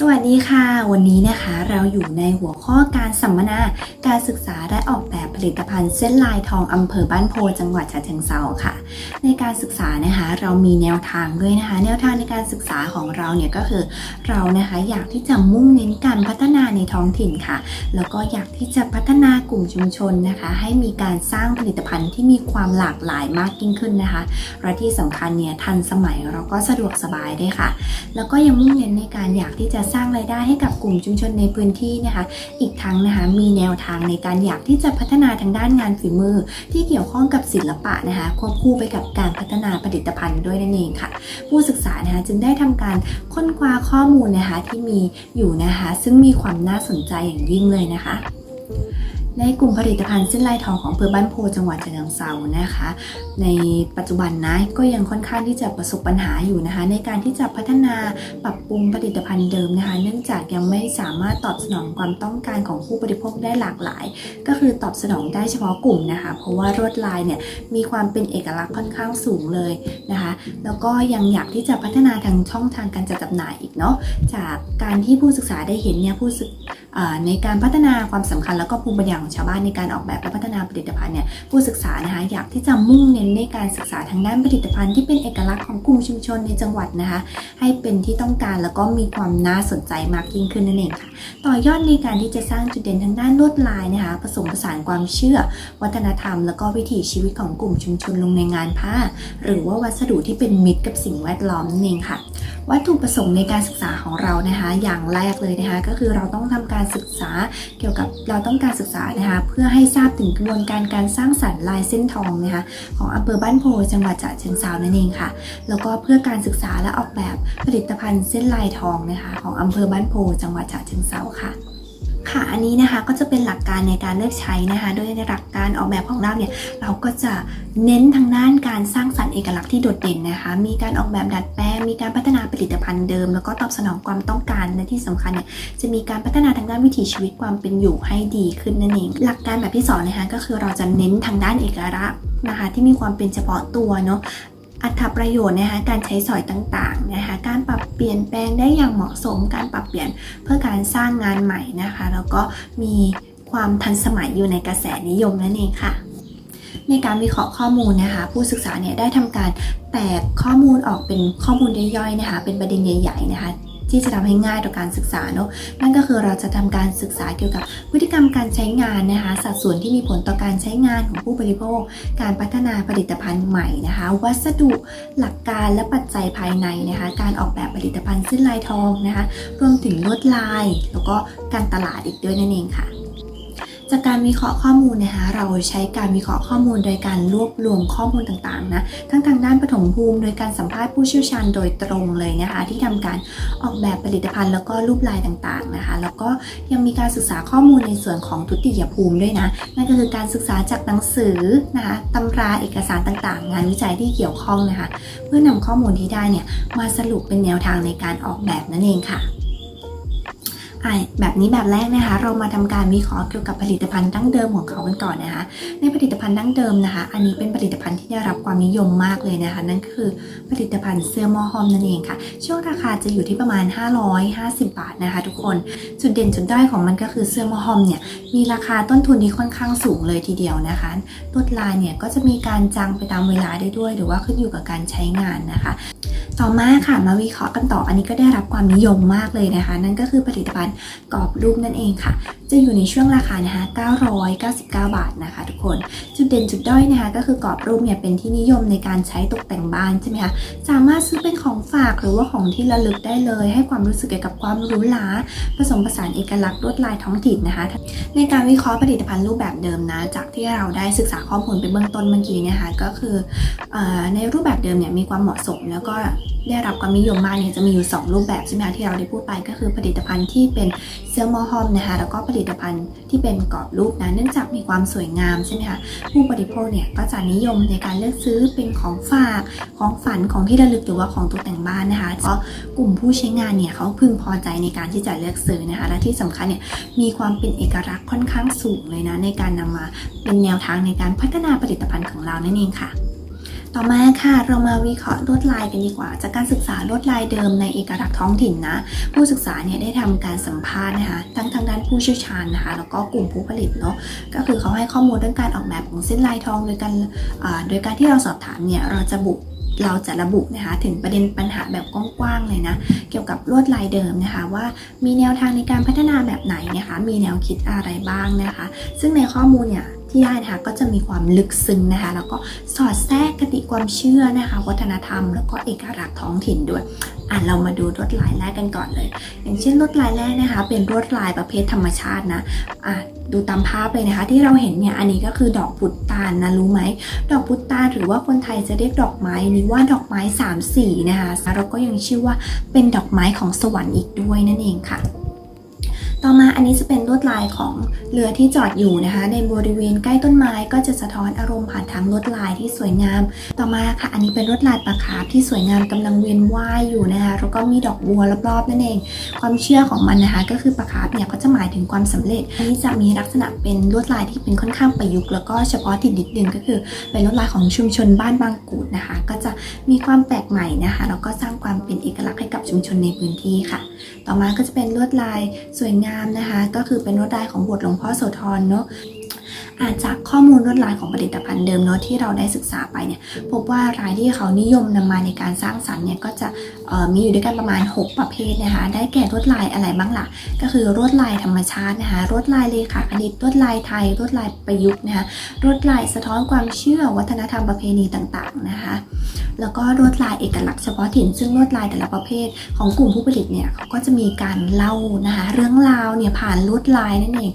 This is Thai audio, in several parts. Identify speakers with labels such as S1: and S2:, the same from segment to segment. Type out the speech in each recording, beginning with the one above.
S1: สวัสดีค่ะ วันนี้นะคะเราอยู่ในหัวข้อการสัมมนาการศึกษาและออกแบบผลิตภัณฑ์เส้นลายทองอำเภอบ้านโพจังหวัดฉะเชิงเทราค่ะ ในการศึกษานะคะเรามีแนวทางด้วยนะคะ แนวทางในการศึกษาของเราเนี่ยก็คือ เรานะคะอยากที่จะมุ่งเน้นการพัฒนาในท้องถิ่นค่ะ แล้วก็อยากที่จะพัฒนากลุ่มชุมชนนะคะ ให้มีการสร้างผลิตภัณฑ์ที่มีความหลากหลายมากยิ่งขึ้นนะคะและที่สำคัญเนี่ยทันสมัยเราก็สะดวกสบายด้วยค่ะ แล้วก็ยังมุ่งเน้นในการอยากที่จะสร้างรายได้ให้กับกลุ่มชุมชนในพื้นที่นะคะ อีกทั้งนะคะมีแนวทางในการอยากที่จะพัฒนาทางด้านงานฝีมือ ที่เกี่ยวข้องกับศิลปะนะคะควบคู่ไปกับการพัฒนาผลิตภัณฑ์ด้วยนั่นเองค่ะ ผู้ศึกษานะคะจึงได้ทำการค้นคว้าข้อมูลนะคะที่มีอยู่นะคะ ซึ่งมีความน่าสนใจอย่างยิ่งเลยนะคะ ในกลุ่มผลิตภัณฑ์เส้นลายทองของอำเภอบ้านโพจังหวัดฉะเชิงเทรานะคะ ในปัจจุบันนะก็ยังค่อนข้างที่จะประสบปัญหาอยู่นะคะ ในการที่จะพัฒนาปรับปรุงผลิตภัณฑ์เดิมนะคะ เนื่องจากยังไม่สามารถตอบสนองความต้องการของผู้บริโภคได้หลากหลาย ก็คือตอบสนองได้เฉพาะกลุ่มนะคะ เพราะว่าลวดลายเนี่ยมีความเป็นเอกลักษณ์ค่อนข้างสูงเลยนะคะ แล้วก็ยังอยากที่จะพัฒนาทางช่องทางการจัดจำหน่ายอีกเนาะจากการที่ผู้ศึกษาได้เห็นเนี่ยผู้ศึก ในการพัฒนาความสำคัญแล้วก็ภูมิปัญญาของชาวบ้านในการออกแบบและพัฒนาผลิตภัณฑ์เนี่ยผู้ศึกษานะคะอยากที่จะมุ่งเน้นในการศึกษาทางด้านผลิตภัณฑ์ที่เป็นเอกลักษณ์ของกลุ่มชุมชนในจังหวัดนะคะให้เป็นที่ต้องการแล้วก็มีความน่าสนใจมากยิ่งขึ้นนั่นเองค่ะต่อยอดในการที่จะสร้างจุดเด่นทางด้านลวดลายนะคะผสมผสานความเชื่อ วัฒนธรรม แล้วก็วิถีชีวิตของกลุ่มชุมชนลงในงานผ้า หรือว่าวัสดุที่เป็นมิตรกับสิ่งแวดล้อมนั่นเองค่ะ วัตถุประสงค์ในการศึกษาของเรานะคะ อย่างแรกเลยนะคะก็คือเราต้องทำการศึกษา เกี่ยวกับเราต้องการศึกษานะคะเพื่อให้ทราบถึงกระบวนการการสร้างสรรค์ลายเส้นทองนะคะของอำเภอบ้านโพจังหวัดฉะเชิงเทรานั่นเองค่ะ แล้วก็เพื่อการศึกษาและออกแบบผลิตภัณฑ์เส้นลายทองนะคะของอำเภอบ้านโพจังหวัดฉะเชิงเทราค่ะ ค่ะอันนี้นะคะก็จะเป็นหลักการในการเลือกใช้นะคะโดยในหลักการออกแบบของเราเนี่ยเราก็จะเน้นทางด้านการสร้างสรรค์เอกลักษณ์ที่โดดเด่นนะคะ มีการออกแบบดัดแปลงมีการพัฒนาผลิตภัณฑ์เดิม แล้วก็ตอบสนองความต้องการและที่สำคัญเนี่ยจะมีการพัฒนาทางด้านวิถีชีวิตความเป็นอยู่ให้ดีขึ้นนั่นเอง หลักการแบบที่สองนะคะก็คือเราจะเน้นทางด้านเอกลักษณ์นะคะที่มีความเป็นเฉพาะตัวเนาะ อัตประโยชน์นะคะการใช้สอยต่างๆนะคะการปรับเปลี่ยนแปลงได้อย่างเหมาะสม การปรับเปลี่ยนเพื่อการสร้างงานใหม่นะคะแล้วก็มีความทันสมัยอยู่ในกระแสนิยมนั่นเองค่ะ ในการวิเคราะห์ข้อมูลนะคะผู้ศึกษาเนี่ยได้ทำการแตกข้อมูลออกเป็นข้อมูลย่อยๆนะคะเป็นประเด็นใหญ่ๆนะคะ ที่จะทำให้ง่ายต่อการศึกษาเนาะนั่นก็คือเราจะทำการศึกษาเกี่ยวกับพฤติกรรมการใช้งานนะคะ สัดส่วนที่มีผลต่อการใช้งานของผู้บริโภค การพัฒนาผลิตภัณฑ์ใหม่นะคะ วัสดุหลักการและปัจจัยภายในนะคะ การออกแบบผลิตภัณฑ์เส้นลายทองนะคะ รวมถึงลวดลาย แล้วก็การตลาดอีกด้วยนั่นเองค่ะ จากการวิเคราะห์ข้อมูลนะคะเราใช้การวิเคราะห์ข้อมูลโดยการรวบรวมข้อมูลต่างๆนะทั้งทางด้านปฐมภูมิ โดยการสัมภาษณ์ผู้เชี่ยวชาญโดยตรงเลยนะคะที่ทำการออกแบบผลิตภัณฑ์แล้วก็รูปลายต่างๆนะคะแล้วก็ยังมีการศึกษาข้อมูลในส่วนของทุติยภูมิด้วยนะนั่นก็คือการศึกษาจากหนังสือนะคะตำราเอกสารต่างๆ งานวิจัยที่เกี่ยวข้องนะคะ เพื่อนำข้อมูลที่ได้เนี่ยมาสรุปเป็นแนวทางในการออกแบบนั่นเองค่ะ แบบนี้แบบแรกนะคะ เรามาทำการวิเคราะห์เกี่ยวกับผลิตภัณฑ์ดั้งเดิมของเขากันก่อนนะคะ ในผลิตภัณฑ์ดั้งเดิมนะคะ อันนี้เป็นผลิตภัณฑ์ที่ได้รับความนิยมมากเลยนะคะ นั่นก็คือผลิตภัณฑ์เสื้อหมอหอมนั่นเองค่ะ ช่วงราคาจะอยู่ที่ประมาณ 550 บาทนะคะ ทุกคน จุดเด่นจุดด้อยของมันก็คือเสื้อหมอหอมเนี่ย มีราคาต้นทุนที่ค่อนข้างสูงเลยทีเดียวนะคะ ลวดลายเนี่ยก็จะมีการจางไปตามเวลาได้ด้วย หรือว่าขึ้นอยู่กับการใช้งานนะคะ ต่อมาค่ะมาวิเคราะห์กันต่ออันนี้ก็ได้รับความนิยมมากเลยนะคะ นั่นก็คือผลิตภัณฑ์กรอบรูปนั่นเองค่ะ จะอยู่ในช่วงราคานะคะ999 บาทนะคะ ทุกคน จุดเด่นจุดด้อยนะคะก็คือกรอบรูปเนี่ยเป็นที่นิยมในการใช้ตกแต่งบ้านใช่ไหมคะสามารถซื้อเป็นของฝากหรือว่าของที่ระลึกได้เลย ให้ความรู้สึกเกี่ยวกับความหรูหราผสมผสานเอกลักษณ์ลวดลายท้องถิ่นนะคะ ในการวิเคราะห์ผลิตภัณฑ์รูปแบบเดิมนะ จากที่เราได้ศึกษาข้อมูลไปเบื้องต้นเมื่อกี้นะคะก็คืออในรูปแบบเดิมเนี่ยมีความเหมาะสมแล้วก็ได้รับความนิยมมากเนี่ยจะมีอยู่ 2 รูปแบบใช่ไหมคะที่เราได้พูดไปก็คือผลิตภัณฑ์ที่เป็นเสื้อหมอหอมนะคะแล้วก็ผลิิตภัณฑ์ที่เป็นกรอบรูปนะเนื่องจากมีความสวยงามใช่ไหมคะผู้บริโภคเนี่ยก็จะนิยมในการเลือกซื้อเป็นของฝากของฝันของที่ระลึกหรือว่าของตกแต่งบ้านนะคะก็กลุ่มผู้ใช้งานเนี่ยเขาพึงพอใจในการที่จะเลือกซื้อนะคะและที่สำคัญเนี่ยมีความเป็นเอกลักษณ์ค่อนข้างสูงเลยนะในการนำมาเป็นแนวทางในการพัฒนาผลิตภัณฑ์ของเรานั่นเองค่ะ ต่อมาค่ะเรามาวิเคราะห์ลวดลายกันดีกว่า จากการศึกษาลวดลายเดิมในเอกลักษณ์ท้องถิ่นนะ ผู้ศึกษาเนี่ยได้ทำการสัมภาษณ์นะคะทั้งทางด้านผู้เชี่ยวชาญนะคะแล้วก็กลุ่มผู้ผลิตเนาะก็คือเขาให้ข้อมูลเรื่องการออกแบบของเส้นลายทองโดยการโดยการที่เราสอบถามเนี่ยเราจะบุเราจะระบุนะคะถึงประเด็นปัญหาแบบกว้างๆเลยนะ เกี่ยวกับลวดลายเดิมนะคะ ว่ามีแนวทางในการพัฒนาแบบไหนนะคะ มีแนวคิดอะไรบ้างนะคะ ซึ่งในข้อมูลเนี่ย ที่ได้นะคะก็จะมีความลึกซึ้งนะคะ แล้วก็สอดแทรกคติความเชื่อนะคะ วัฒนธรรม แล้วก็เอกลักษณ์ท้องถิ่นด้วยอะเรามาดูลวดลายแรกกันก่อนเลย อย่างเช่นลวดลายแรกนะคะ เป็นลวดลายประเภทธรรมชาตินะอะดูตามภาพเลยนะคะ ที่เราเห็นเนี่ยอันนี้ก็คือดอกพุตตานนะรู้ไหมดอกพุตตานหรือว่าคนไทยจะเรียกดอกไม้นี้ว่าดอกไม้สามสีนะคะแล้วก็ยังชื่อว่าเป็นดอกไม้ของสวรรค์อีกด้วยนั่นเองค่ะ ต่อมาอันนี้จะเป็นลวดลายของเรือที่จอดอยู่นะคะ ในบริเวณใกล้ต้นไม้ก็จะสะท้อนอารมณ์ผ่านทางลวดลายที่สวยงาม ต่อมาค่ะ อันนี้เป็นลวดลายปลาคาร์ฟที่สวยงามกำลังเวียนว่ายอยู่นะคะแล้วก็มีดอกบัวรอบๆนั่นเอง ความเชื่อของมันนะคะ ก็คือปลาคาร์ฟเนี่ยก็จะหมายถึงความสำเร็จอันนี้จะมีลักษณะเป็นลวดลายที่เป็นค่อนข้างประยุกต์แล้วก็เฉพาะถิ่นนิดนึงก็คือเป็นลวดลายของชุมชนบ้านบางกูดนะคะ ก็จะมีความแปลกใหม่นะคะแล้วก็สร้างความเป็นเอกลักษณ์ให้กับชุมชนในพื้นที่ค่ะ ต่อมาก็จะเป็นลวดลายสวยงามนะคะ ก็คือเป็นลวดลายของบทหลวงพ่อโสธรเนาะ อาจจากข้อมูลลวดลายของผลิตภัณฑ์เดิมเนาะที่เราได้ศึกษาไปเนี่ยพบว่ารายที่เขานิยมนำมาในการสร้างสรรค์เนี่ยก็จะมีอยู่ด้วยกันประมาณ 6 ประเภทนะคะ ได้แก่ลวดลายอะไรบ้างล่ะ ก็คือลวดลายธรรมชาตินะคะลวดลายเลขาคณิตลวดลายไทยลวดลายประยุกต์นะคะลวดลายสะท้อนความเชื่อวัฒนธรรมประเพณีต่างๆนะคะแล้วก็ลวดลายเอกลักษณ์เฉพาะถิ่น ซึ่งลวดลายแต่ละประเภทของกลุ่มผู้ผลิตเนี่ยเขาก็จะมีการเล่านะคะเรื่องราวเนี่ยผ่านลวดลายนั่นเอง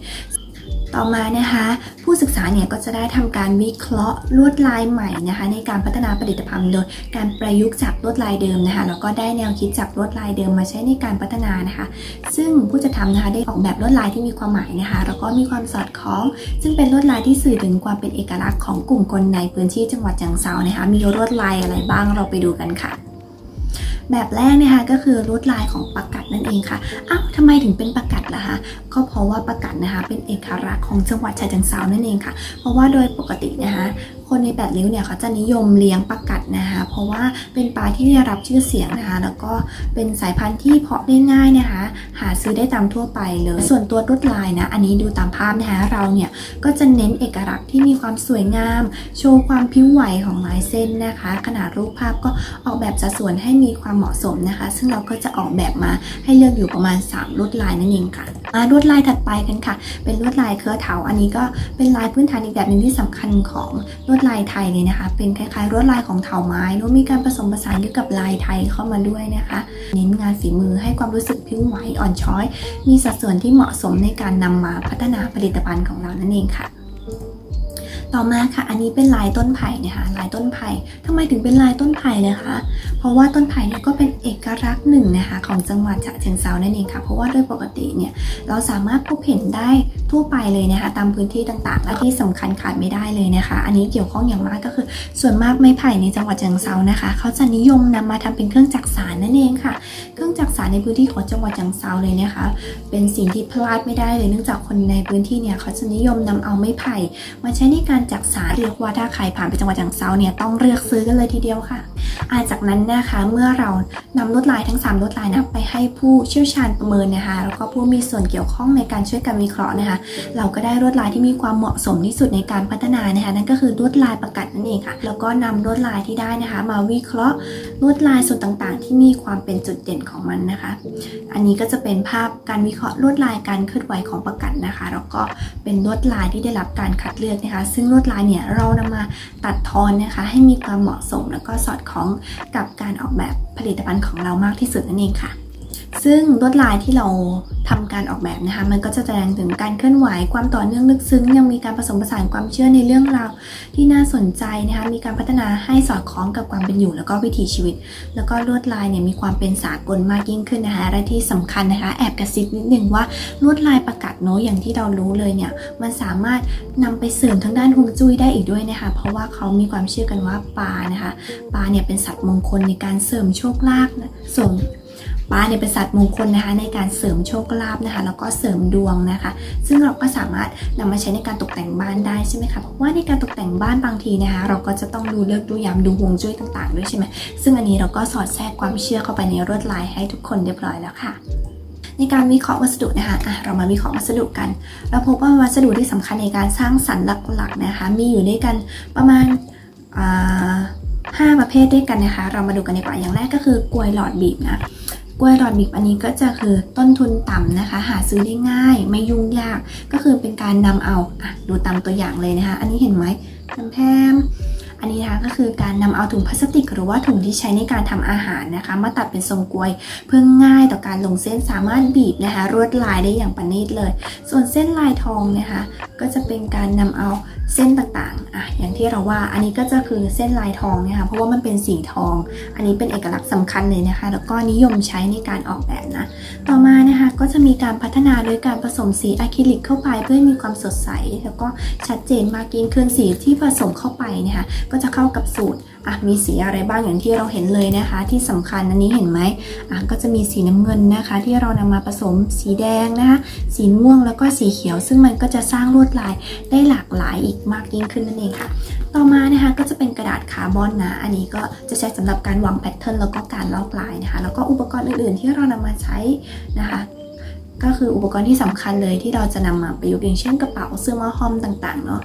S1: ต่อมานะคะ ผู้ศึกษาเนี่ยก็จะได้ทำการวิเคราะห์ลวดลายใหม่นะคะ ในการพัฒนาผลิตภัณฑ์โดยการประยุกต์จากลวดลายเดิมนะคะแล้วก็ได้แนวคิดจากลวดลายเดิมมาใช้ในการพัฒนานะคะ ซึ่งผู้จะทำนะคะได้ออกแบบลวดลายที่มีความหมายนะคะ แล้วก็มีความสอดคล้อง ซึ่งเป็นลวดลายที่สื่อถึงความเป็นเอกลักษณ์ของกลุ่มคนในพื้นที่จังหวัดจังเซานะคะ มีลวดลายอะไรบ้างเราไปดูกันค่ะ แบบแรกนะคะก็คือลวดลายของปากกัดนั่นเองค่ะอ้าวทำไมถึงเป็นปากกัดล่ะคะก็เพราะว่าปากกัดนะคะเป็นเอกลักษณ์ของจังหวัดฉะเชิงเซานั่นเองค่ะ เพราะว่าโดยปกตินะคะ คนในแปดริ้วเนี่ยเขาจะนิยมเลี้ยงปลากัดนะคะเพราะว่าเป็นปลาที่ได้รับชื่อเสียงนะคะแล้วก็เป็นสายพันธุ์ที่เพาะได้ง่ายนะคะ หาซื้อได้ตามทั่วไปเลยส่วนตัวลวดลายนะอันนี้ดูตามภาพนะคะเราเนี่ยก็จะเน้นเอกลักษณ์ที่มีความสวยงาม โชว์ความพิ้วไหวของลายเส้นนะคะ ขนาดรูปภาพก็ออกแบบสัดส่วนให้มีความเหมาะสมนะคะ ซึ่งเราก็จะออกแบบมาให้เลือกอยู่ประมาณ 3ลวดลายนั่นเองค่ะ ลวดลายถัดไปกันค่ะ เป็นลวดลายเครือเถาอันนี้ก็เป็นลายพื้นฐานอีกแบบหนึงที่สำคัญของลวดลายไทยเลยนะคะ เป็นคล้ายๆลวดลายของเถาไม้แล้วมีการผสมผสานเกี่ยวกับลายไทยเข้ามาด้วยนะคะ เน้นงานฝีมือให้ความรู้สึกพิ้วไหวอ่อนช้อย มีสัดส่วนที่เหมาะสมในการนำมาพัฒนาผลิตภัณฑ์ของเรานั่นเองค่ะ ต่อมาค่ะอันนี้เป็นลายต้นไผ่นะคะลายต้นไผ่ทำไมถึงเป็นลายต้นไผ่นะคะ เพราะว่าต้นไผ่เนี่ยก็เป็นเอกลักษณ์หนึ่งนะคะ ของจังหวัดฉะเชิงเซานั่นเองค่ะ เพราะว่าโดยปกติเนี่ยเราสามารถพบเห็นได้ทั่วไปเลยนะคะ ตามพื้นที่ต่างๆ และที่สำคัญขาดไม่ได้เลยนะคะ อันนี้เกี่ยวข้องอย่างมากก็คือ ส่วนมากไม้ไผ่ในจังหวัดฉะเชิงเซานะคะ เขาจะนิยมนำมาทำเป็นเครื่องจักสานนั่นเองค่ะ เครื่องจักสานในพื้นที่ของจังหวัดฉะเชิงเซาเลยนะคะ เป็นสิ่งที่พลาดไม่ได้เลยเนื่องจากคนในพื้นที่เนี่ยเขาจะนิยมนำเอาไม้ไผ่มาใช้ในการจักสานเรียกว่าถ้าใครผ่านไปจังหวัดฉะเชิงเซาเนี่ยต้องเลือกซื้อกันเลยทีเดียวค่ะอาจากนั้นนะคะเมื่อเรานำลวดลายทั้ง 3ลวดลายนะไปให้ผู้เชี่ยวชาญประเมินนะคะแล้วก็ผู้มีส่วนเกี่ยวข้องในการช่วยกันวิเคราะห์นะคะเราก็ได้ลวดลายที่มีความเหมาะสมที่สุดในการพัฒนานะคะนั่นก็คือลวดลายประกัดนั่นเองค่ะแล้วก็นำลวดลายที่ได้นะคะ มาวิเคราะห์ลวดลายส่วนต่างๆ ที่มีความเป็นจุดเด่นของมันนะคะ อันนี้ก็จะเป็นภาพการวิเคราะห์ลวดลายการเคลื่อนไหวของประกัดนะคะ แล้วก็เป็นลวดลายที่ได้รับการคัดเลือกนะคะ ซึ่งลวดลายเนี่ยเรานำมาตัดทอนนะคะ ให้มีความเหมาะสมแล้วก็สอดคล้องกับการออกแบบผลิตภัณฑ์ของเรามากที่สุดนั่นเองค่ะ ซึ่งลวดลายที่เราทำการออกแบบนะคะ มันก็จะแสดงถึงการเคลื่อนไหวความต่อเนื่องลึกซึ้ง ยังมีการผสมผสานความเชื่อในเรื่องราวที่น่าสนใจนะคะ มีการพัฒนาให้สอดคล้องกับความเป็นอยู่ แล้วก็วิถีชีวิต แล้วก็ลวดลายเนี่ยมีความเป็นสากลมากยิ่งขึ้นนะคะ และที่สำคัญนะคะ แอบกระซิบนิดนึงว่าลวดลายประกัดโน้อย่างที่เรารู้เลยเนี่ย มันสามารถนำไปเสริมทางด้านฮวงจุ้ยได้อีกด้วยนะคะ เพราะว่าเขามีความเชื่อกันว่าปลานะคะ ปลาเนี่ยเป็นสัตว์มงคลในการเสริมโชคลาภส่วน ลาเนี่ยเป็นสัตว์มงคลนะคะ ในการเสริมโชคลาภนะคะ แล้วก็เสริมดวงนะคะ ซึ่งเราก็สามารถนำมาใช้ในการตกแต่งบ้านได้ใช่ไหมคะเพราะว่าในการตกแต่งบ้านบางทีนะคะ เราก็จะต้องดูเลิกดูยามดูฮวงจุ้ยต่างๆ ด้วยใช่ไหมซึ่งอันนี้เราก็สอดแทรกความเชื่อเข้าไปในลวดลายให้ทุกคนเรียบร้อยแล้วค่ะในการวิเคราะห์วัสดุนะคะอะเรามาวิเคราะห์วัสดุกัน เราพบว่าวัสดุที่สำคัญในการสร้างสรรค์หลักๆนะคะ มีอยู่ด้วยกันประมาณห้าประเภทด้วยกันนะคะ เรามาดูกันดีกว่าอย่างแรกก็คือกลวยหลอดบีบนะ กลวยหลอดบิบอันนี้ก็จะคือต้นทุนต่ำนะคะ หาซื้อได้ง่ายไม่ยุ่งยาก ก็คือเป็นการนำเอาอะดูตามตัวอย่างเลยนะคะ อันนี้เห็นไหมแพม อันนี้นะคะก็คือการนำเอาถุงพลาสติก หรือว่าถุงที่ใช้ในการทำอาหารนะคะ มาตัดเป็นทรงกลวย เพื่อง่ายต่อการลงเส้นสามารถบีบนะคะรวดลายได้อย่างประณีตเลย ส่วนเส้นลายทองนะคะ ก็จะเป็นการนำเอาเส้นต่างๆอะอย่างที่เราว่าอันนี้ก็จะคือเส้นลายทองนะคะเพราะว่ามันเป็นสีทอง อันนี้เป็นเอกลักษณ์สำคัญเลยนะคะ แล้วก็นิยมใช้ในการออกแบบนะต่อมานะคะก็จะมีการพัฒนาโดยการผสมสีอะคริลิกเข้าไปเพื่อมีความสดใส แล้วก็ชัดเจนมากยิ่งขึ้นสีที่ผสมเข้าไปนะคะก็จะเข้ากับสูตรอะมีสีอะไรบ้างอย่างที่เราเห็นเลยนะคะ ที่สำคัญอันนี้เห็นไหมอะก็จะมีสีน้ำเงินนะคะ ที่เรานำมาผสมสีแดงนะคะสีม่วงแล้วก็สีเขียว ซึ่งมันก็จะสร้างลวดลายได้หลากหลายอีกมากยิ่งขึ้นนั่นเองค่ะ ต่อมานะคะก็จะเป็นกระดาษคาร์บอนนะอันนี้ก็จะใช้สำหรับการวางแพทเทิร์นแล้วก็การลอกลายนะคะ แล้วก็อุปกรณ์อื่นๆ ที่เรานำมาใช้นะคะก็คืออุปกรณ์ที่สำคัญเลยที่เราจะนำมาประยุกต์อย่างเช่นกระเป๋าเสื้อมาฮอมต่างๆเนาะ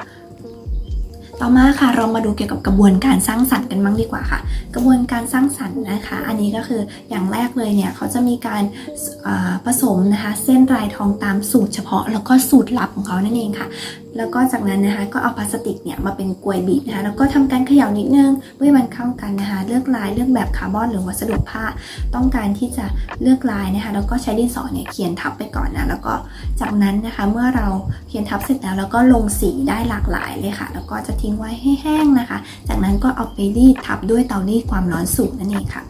S1: ต่อมาค่ะเรามาดูเกี่ยวกับกระบวนการสร้างสรรค์กันบ้างดีกว่าค่ะ กระบวนการสร้างสรรค์นะคะ อันนี้ก็คืออย่างแรกเลยเนี่ยเขาจะมีการผสมนะคะเส้นลายทองตามสูตรเฉพาะ แล้วก็สูตรลับของเขานั่นเองค่ะแล้วก็จากนั้นนะคะก็เอาพลาสติกเนี่ยมาเป็นกลวยบีบนะคะแล้วก็ทำการเขย่านิดนึงเพื่อมันเข้ากันนะคะเลือกลายเลือกแบบคาร์บอนหรือวัสดุผ้า ต้องการที่จะเลือกลายนะคะแล้วก็ใช้ดินสอเนี่ยเขียนทับไปก่อนนะแล้วก็จากนั้นนะคะเมื่อเราเขียนทับเสร็จแล้วแล้วก็ลงสีได้หลากหลายเลยค่ะ แล้วก็จะทิ้งไว้ให้แห้งนะคะ จากนั้นก็เอาไปรีดทับด้วยเตารีดความร้อนสูงนั่นเองค่ะ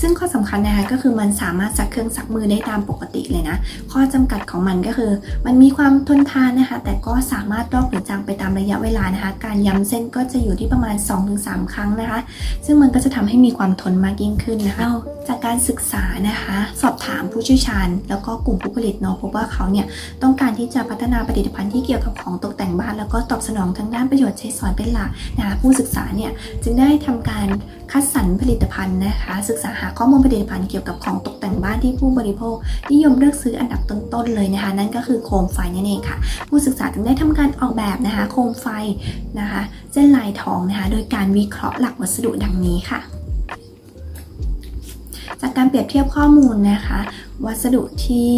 S1: ซึ่งข้อสำคัญนะคะก็คือมันสามารถซักเครื่องซักมือได้ตามปกติเลยนะ ข้อจำกัดของมันก็คือ มันมีความทนทานนะคะ แต่ก็สามารถลอกหรือจางไปตามระยะเวลานะคะ การย้ำเส้นก็จะอยู่ที่ประมาณ 2-3 ครั้งนะคะ ซึ่งมันก็จะทำให้มีความทนมากยิ่งขึ้นนะคะเราจากการศึกษานะคะ สอบถามผู้เชี่ยวชาญ แล้วก็กลุ่มผู้ผลิตเนาะพบว่าเขาเนี่ยต้องการที่จะพัฒนาผลิตภัณฑ์ที่เกี่ยวกับของตกแต่งบ้าน แล้วก็ตอบสนองทางด้านประโยชน์ใช้สอยเป็นหลักนะคะผู้ศึกษาเนี่ยจึงได้ทำการคัดสรรผลิตภัณฑ์นะคะ ศึกษาหาข้อมูลผลิตภัณฑ์เกี่ยวกับของตกแต่งบ้านที่ผู้บริโภค นิยมเลือกซื้ออันดับต้นๆเลยนะคะ นั่นก็คือโคมไฟนั่นเองค่ะ ผู้ศึกษาจึงได้ทำการออกแบบนะคะ โคมไฟนะคะ เส้นลายทองนะคะ โดยการวิเคราะห์หลักวัสดุดังนี้ค่ะ จากการเปรียบเทียบข้อมูลนะคะ วัสดุที่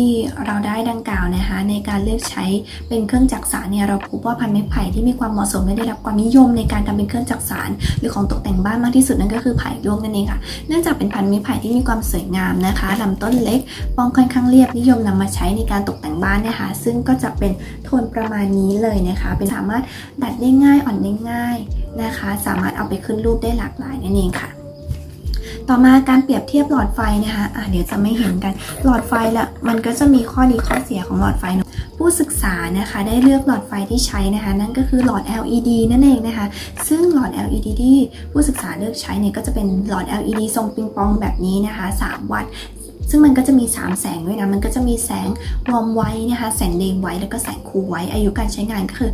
S1: เราได้ดังกล่าวนะคะ ในการเลือกใช้เป็นเครื่องจักสานเนี่ยเราพบว่าพันไม้ไผ่ที่มีความเหมาะสมและได้รับความนิยมในการทำเป็นเครื่องจักสานหรือของตกแต่งบ้านมากที่สุดนั่นก็คือไผ่ลวกนั่นเองค่ะเนื่องจากเป็นพันไม้ไผ่ที่มีความสวยงามนะคะลำต้นเล็กปองค่อนข้างเรียบนิยมนำมาใช้ในการตกแต่งบ้านนะคะ ซึ่งก็จะเป็นโทนประมาณนี้เลยนะคะ เป็นสามารถดัดได้ง่ายอ่อนได้ง่ายนะคะ สามารถเอาไปขึ้นรูปได้หลากหลายนั่นเองค่ะ ต่อมาการเปรียบเทียบหลอดไฟนะคะอะเดี๋ยวจะไม่เห็นกัน หลอดไฟละมันก็จะมีข้อดีข้อเสียของหลอดไฟนะผู้ศึกษานะคะได้เลือกหลอดไฟที่ใช้นะคะ นั่นก็คือหลอด LED นั่นเองนะคะ ซึ่งหลอด LED ที่ผู้ศึกษาเลือกใช้เนี่ยก็จะเป็นหลอด LED ทรงปิงปองแบบนี้นะคะ 3 วัตต์ ซึ่งมันก็จะมี 3 แสงด้วยนะ มันก็จะมีแสงวอร์มไว้นะคะ แสงเดย์ไว้ แล้วก็แสงคูไว้ อายุการใช้งานก็คือ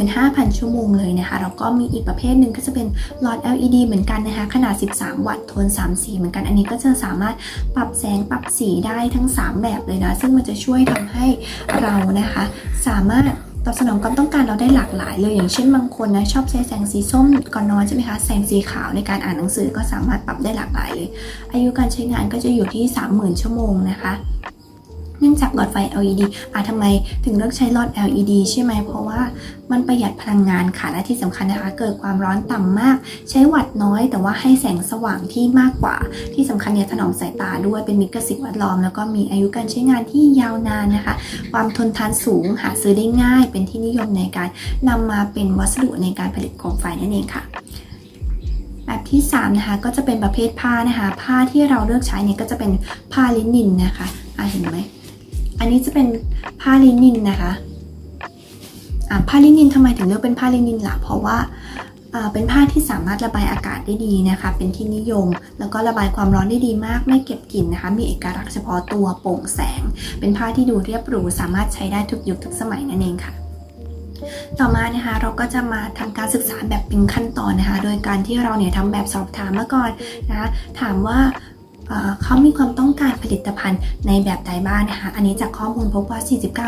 S1: 15,000 ชั่วโมงเลยนะคะ แล้วก็มีอีกประเภทหนึ่งก็จะเป็นหลอด LED เหมือนกันนะคะ ขนาด 13 วัตต์ โทน 3 สีเหมือนกัน อันนี้ก็จะสามารถปรับแสง ปรับสีได้ทั้ง 3 แบบเลยนะ ซึ่งมันจะช่วยทำให้เรานะคะ สามารถ ตอบสนองความต้องการเราได้หลากหลายเลยอย่างเช่นบางคนนะชอบใช้แสงสีส้มก่อนนอนใช่ไหมคะแสงสีขาวในการอ่านหนังสือก็สามารถปรับได้หลากหลายเลย อายุการใช้งานก็จะอยู่ที่ 30,000 ชั่วโมงนะคะ เนื่องจากหลอดไฟ LED อะทำไมถึงเลือกใช้หลอด LED ใช่ไหม เพราะว่ามันประหยัดพลังงานค่ะ และที่สำคัญนะคะ เกิดความร้อนต่ำมาก ใช้วัตต์น้อย แต่ว่าให้แสงสว่างที่มากกว่า ที่สำคัญเนี่ยถนอมสายตาด้วย เป็นมิตรกับสิ่งแวดล้อม แล้วก็มีอายุการใช้งานที่ยาวนานนะคะ ความทนทานสูง หาซื้อได้ง่าย เป็นที่นิยมในการนำมาเป็นวัสดุในการผลิตโคมไฟนั่นเองค่ะแบบที่3นะคะก็จะเป็นประเภทผ้านะคะ ผ้าที่เราเลือกใช้เนี่ยก็จะเป็นผ้าลินินนะคะอะเห็นไหม อันนี้จะเป็นผ้าลินินนะคะอะผ้าลินินทำไมถึงเลือกเป็นผ้าลินินล่ะ เพราะว่าอ่าเป็นผ้าที่สามารถระบายอากาศได้ดีนะคะ เป็นที่นิยม แล้วก็ระบายความร้อนได้ดีมาก ไม่เก็บกลิ่นนะคะ มีเอกลักษณ์เฉพาะตัวโปร่งแสง เป็นผ้าที่ดูเรียบหรู สามารถใช้ได้ทุกยุคทุกสมัยนั่นเองค่ะ ต่อมานะคะเราก็จะมาทำการศึกษาแบบเป็นขั้นตอนนะคะ โดยการที่เราเนี่ยทำแบบสอบถามมาก่อนนะคะ ถามว่า เขามีความต้องการผลิตภัณฑ์ในแบบใดบ้างนะคะ อันนี้จากข้อมูลพบว่า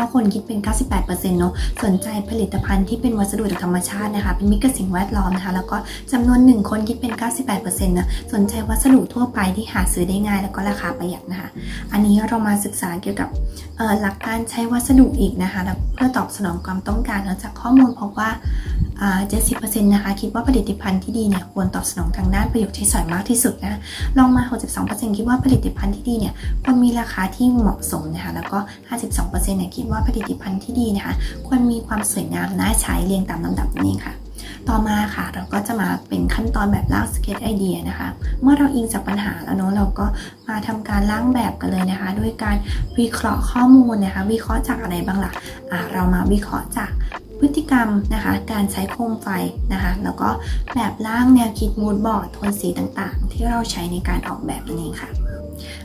S1: 49 คนคิดเป็น 98%เนาะ สนใจผลิตภัณฑ์ที่เป็นวัสดุจากธรรมชาตินะคะ เป็นมิตรกับสิ่งแวดล้อมนะคะ แล้วก็จำนวน 1 คนคิดเป็น 98%นะสนใจวัสดุทั่วไปที่หาซื้อได้ง่ายแล้วก็ราคาประหยัดนะคะ อันนี้เรามาศึกษาเกี่ยวกับหลักการใช้วัสดุอีกนะคะ เพื่อตอบสนองความต้องการแล้วจากข้อมูลพบว่า 70%นะคะคิดว่าผลิตภัณฑ์ที่ดีเนี่ยควรตอบสนองทางด้านประโยชน์ใช้สอยมากที่สุดนะลองมา 62%คิดว่าผลิตภัณฑ์ที่ดีเนี่ยควรมีราคาที่เหมาะสมนะคะแล้วก็ 52%เนี่ยคิดว่าผลิตภัณฑ์ที่ดีนะคะควรมีความสวยงามน่าใช้เรียงตามลำดับนั่เองค่ะต่อมาค่ะเราก็จะมาเป็นขั้นตอนแบบร่างสเก็ตไอเดียนะคะ เมื่อเราอิงจากปัญหาแล้วเนาะเราก็มาทำการร่างแบบกันเลยนะคะ ด้วยการวิเคราะห์ข้อมูลนะคะ วิเคราะห์จากอะไรบ้างล่ะอ่าเรามาวิเคราะห์จาก พฤติกรรมนะคะ การใช้โคมไฟนะคะ แล้วก็แบบร่างแนวคิดมูดบอร์ดโทนสีต่างๆ ที่เราใช้ในการออกแบบนั่นเองค่ะ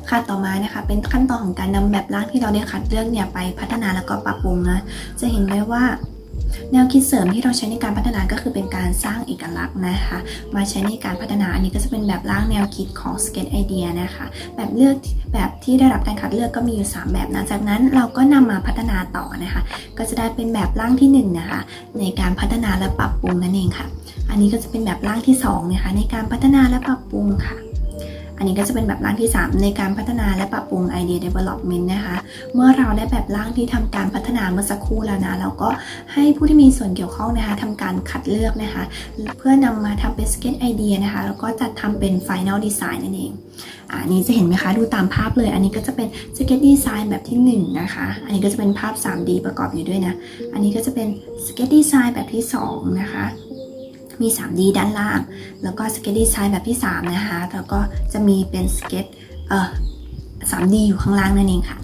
S1: ค่ะต่อมานะคะเป็นขั้นตอนของการนำแบบร่างที่เราได้คัดเลือกเนี่ยไปพัฒนาแล้วก็ปรับปรุงนะจะเห็นได้ว่า แนวคิดเสริมที่เราใช้ในการพัฒนาก็คือเป็นการสร้างเอกลักษณ์นะคะ มาใช้ในการพัฒนาอันนี้ก็จะเป็นแบบร่างแนวคิดของ Sketch Idea นะคะ แบบเลือกแบบที่ได้รับการคัดเลือกก็มีอยู่ 3 แบบนะจากนั้นเราก็นำมาพัฒนาต่อนะคะ ก็จะได้เป็นแบบร่างที่1นงนะคะในการพัฒนาและปรับปรุงนั่นเองค่ะ อันนี้ก็จะเป็นแบบร่างที่2นะคะในการพัฒนาและปรับปรุงค่ะ อันนี้ก็จะเป็นแบบร่างที่ 3 ในการพัฒนาและปรับปรุง Idea Development นะคะ เมื่อเราได้แบบร่างที่ทำการพัฒนาเมื่อสักครู่แล้วนะเราก็ให้ผู้ที่มีส่วนเกี่ยวข้องนะคะทำการคัดเลือกนะคะ เพื่อนำมาทำเป็น Sketch Idea นะคะ แล้วก็จัดทำเป็น Final Design นั่นเองอะอันนี้จะเห็นไหมคะดูตามภาพเลย อันนี้ก็จะเป็น Sketch Design แบบที่ 1 นะคะ อันนี้ก็จะเป็นภาพ 3D ประกอบอยู่ด้วยนะ อันนี้ก็จะเป็น Sketch Design แบบที่ 2 นะคะ มี 3D ด้านล่าง แล้วก็ Sketch Design แบบที่ 3 นะคะ แล้วก็จะมีเป็น Sketch เอ่อ 3D อยู่ข้างล่างนั่นเองค่ะ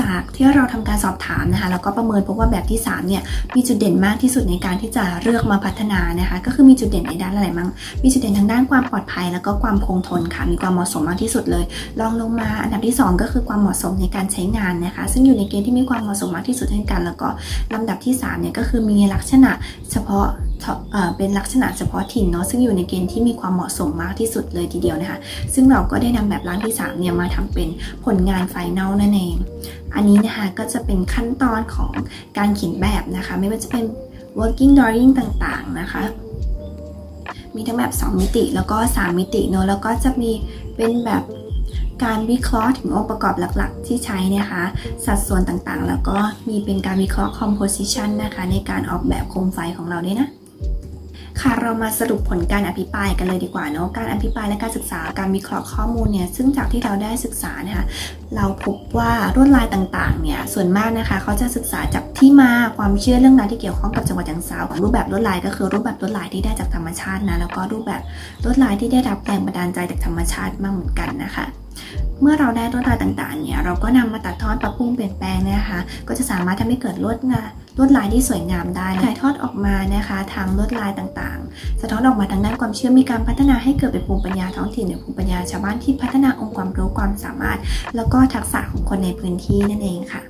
S1: จากที่เราทำการสอบถามนะคะแล้วก็ประเมินพบว่าแบบที่ 3 เนี่ยมีจุดเด่นมากที่สุดในการที่จะเลือกมาพัฒนานะคะก็คือมีจุดเด่นในด้านอะไรมั้งมีจุดเด่นทางด้านความปลอดภัย แล้วก็ความคงทนค่ะมีความเหมาะสมมากที่สุดเลยลองลงมาอันดับที่ 2 ก็คือความเหมาะสมในการใช้งานนะคะ ซึ่งอยู่ในเกณฑ์ที่มีความเหมาะสมมากที่สุดเช่นกัน แล้วก็ลำดับที่3เนี่ยก็คือมีลักษณะเฉพาะเป็นลักษณะเฉพาะถิ่นเนาะซึ่งอยู่ในเกณฑ์ที่มีความเหมาะสมมากที่สุดเลยทีเดียวนะคะ ซึ่งเราก็ได้นำแบบร่างที่3เนี่ยมาทำเป็นผลงานไฟแนลนั่นเอง อันนี้นะคะก็จะเป็นขั้นตอนของการเขียนแบบนะคะ ไม่ว่าจะเป็น working drawing ต่างๆนะคะมีทั้งแบบ 2 มิติแล้วก็ 3 มิติเนอะแล้วก็จะมีเป็นแบบการวิเคราะห์ถึงองค์ประกอบหลักๆ ที่ใช้นะคะ สัดส่วนต่างๆ แล้วก็มีเป็นการวิเคราะห์ composition นะคะ ในการออกแบบโคมไฟของเราด้วยนะ ค่ะเรามาสรุปผลการอภิปรายกันเลยดีกว่าเนาะการอภิปรายและการศึกษาการวิเคราะห์ข้อมูลเนี่ยซึ่งจากที่เราได้ศึกษานะคะเราพบว่าลวดลายต่างๆเนี่ยส่วนมากนะคะเขาจะศึกษาจากที่มาความเชื่อเรื่องราวที่เกี่ยวข้องกับจังหวัดจังเซารูปแบบลวดลายก็คือรูปแบบลวดลายที่ได้จากธรรมชาตินะแล้วก็รูปแบบลวดลายที่ได้รับแรงบันดาลใจจากธรรมชาติมากเหมือนกันนะคะเมื่อเราได้ลวดลายต่างๆเนี่ยเราก็นำมาตัดทอดปรับปรุงเปลี่ยนแปลงนะคะก็จะสามารถทำให้เกิดลวดงา ลวดลายที่สวยงามได้ถ่ายทอดออกมานะคะทางลวดลายต่างๆ สะท้อนออกมาทางด้านความเชื่อมีการพัฒนาให้เกิดเป็นภูมิปัญญาท้องถิ่นหรือภูมิปัญญาชาวบ้านที่พัฒนาองค์ความรู้ความสามารถ แล้วก็ทักษะของคนในพื้นที่นั่นเองค่ะ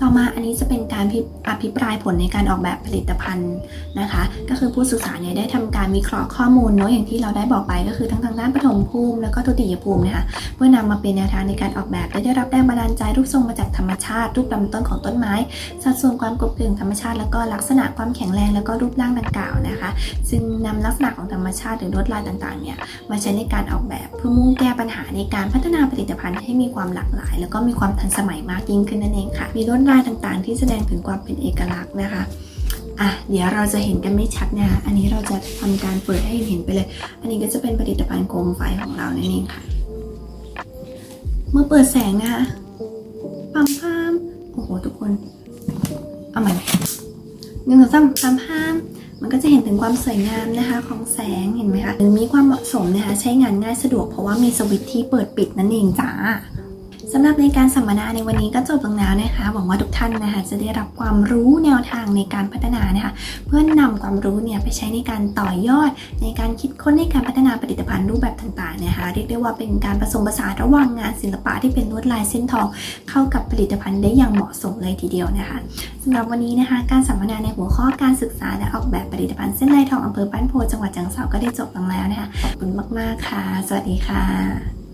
S1: ต่อมาอันนี้จะเป็นการอภิปรายผลในการออกแบบผลิตภัณฑ์นะคะ ก็คือผู้ศึกษาเนี่ยได้ทำการวิเคราะห์ข้อมูลเนาะอย่างที่เราได้บอกไปก็คือทั้งทางด้านปฐมภูมิแล้วก็ทุติยภูมินะคะเพื่อนำมาเป็นแนวทางในการออกแบบและได้รับแรงบันดาลใจรูปทรงมาจากธรรมชาติ รูปลำต้นของต้นไม้ สัดส่วนความกลมกลืนธรรมชาติ แล้วก็ลักษณะความแข็งแรงแล้วก็รูปร่างดังกล่าวนะคะ ซึ่งนำลักษณะของธรรมชาติหรือลวดลายต่างๆเนี่ยมาใช้ในการออกแบบเพื่อมุ่งแก้ปัญหาในการพัฒนาผลิตภัณฑ์ให้มีความหลากหลาย แล้วก็มีความทันสมัยมากยิ่งขึ้นนั่นเองค่ะมีลวดลายต่างๆ ที่แสดงถึงความเป็นเอกลักษณ์นะคะอะเดี๋ยวเราจะเห็นกันไม่ชัดนะคะอันนี้เราจะทำการเปิดให้เห็นไปเลย อันนี้ก็จะเป็นผลิตภัณฑ์โคมไฟของเรานั่นเองค่ะ เมื่อเปิดแสงนะคะปั๊มพามโอ้โหทุกคน เอาใหม่หนึ่งสองสามปั๊มพามมันก็จะเห็นถึงความสวยงามนะคะของแสงเห็นไหมคะหรือมีความเหมาะสมนะคะใช้งานง่ายสะดวกเพราะว่ามีสวิตช์ที่เปิดปิดนั่นเองจ้า สำหรับในการสัมมนาในวันนี้ก็จบลงแล้วนะคะ หวังว่าทุกท่านนะคะจะได้รับความรู้แนวทางในการพัฒนานะคะ เพื่อนำความรู้เนี่ยไปใช้ในการต่อยอด ในการคิดค้นในการพัฒนาผลิตภัณฑ์รูปแบบต่างๆนะคะ เรียกได้ว่าเป็นการผสมผสานระหว่างงานศิลปะที่เป็นลวดลายเส้นทองเข้ากับผลิตภัณฑ์ได้อย่างเหมาะสมเลยทีเดียวนะคะสำหรับวันนี้นะคะ การสัมมนาในหัวข้อการศึกษาและออกแบบผลิตภัณฑ์เส้นลายทองอำเภอบ้านโพจังหวัดจังเซาก็ได้จบลงแล้วนะคะขอบคุณมากๆค่ะ สวัสดีค่ะ